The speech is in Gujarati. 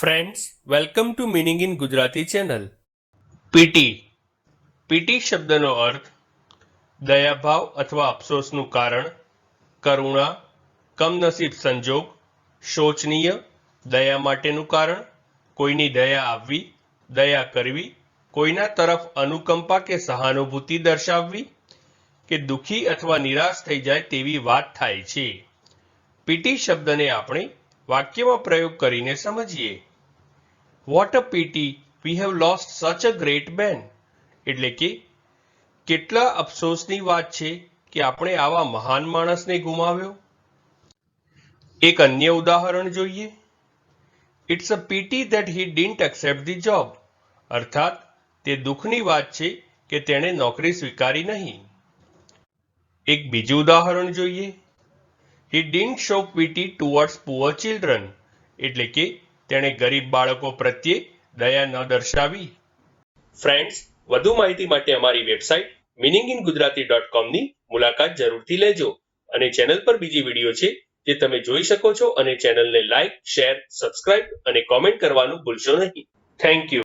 Friends welcome to meaning in Gujarati channel pity pity શબ્દનો અર્થ દયાભાવ અથવા અફસોસનું કારણ, કરુણા, કમનસીબ સંજોગ, શોચનીય, દયા માટેનું કારણ, કોઈની દયા આવવી, દયા કરવી, કોઈના તરફ અનુકંપા કે સહાનુભૂતિ દર્શાવવી, કે દુઃખી અથવા નિરાશ થઈ જાય તેવી વાત થાય છે. પીટી શબ્દને આપણે વાક્યમાં પ્રયોગ કરીને સમજીએ. What a pity we have lost such a great બેન એટલે કે, કેટલા અફસોસની વાત છે કે આપણે આવા મહાન માણસને ગુમાવ્યો? એક અન્ય ઉદાહરણ જોઈએ. It's a pity that he didn't accept the job અર્થાત, તે દુઃખની વાત છે કે તેણે નોકરી સ્વીકારી નહીં. એક બીજું ઉદાહરણ જોઈએ. He didn't show pity towards poor children એટલે કે તેણે ગરીબ બાળકો પ્રત્યે દયા ન દર્શાવી. ફ્રેન્ડ્સ વધુ માહિતી માટે અમારી website meaning in Gujarati dot કોમની મુલાકાત જરૂરથી લેજો અને ચેનલ પર બીજી વીડિયો છે જે તમે જોઈ શકો છો અને ચેનલને લાઇક શેર સબસ્ક્રાઇબ અને કોમેન્ટ કરવાનું ભૂલશો નહીં. Thank you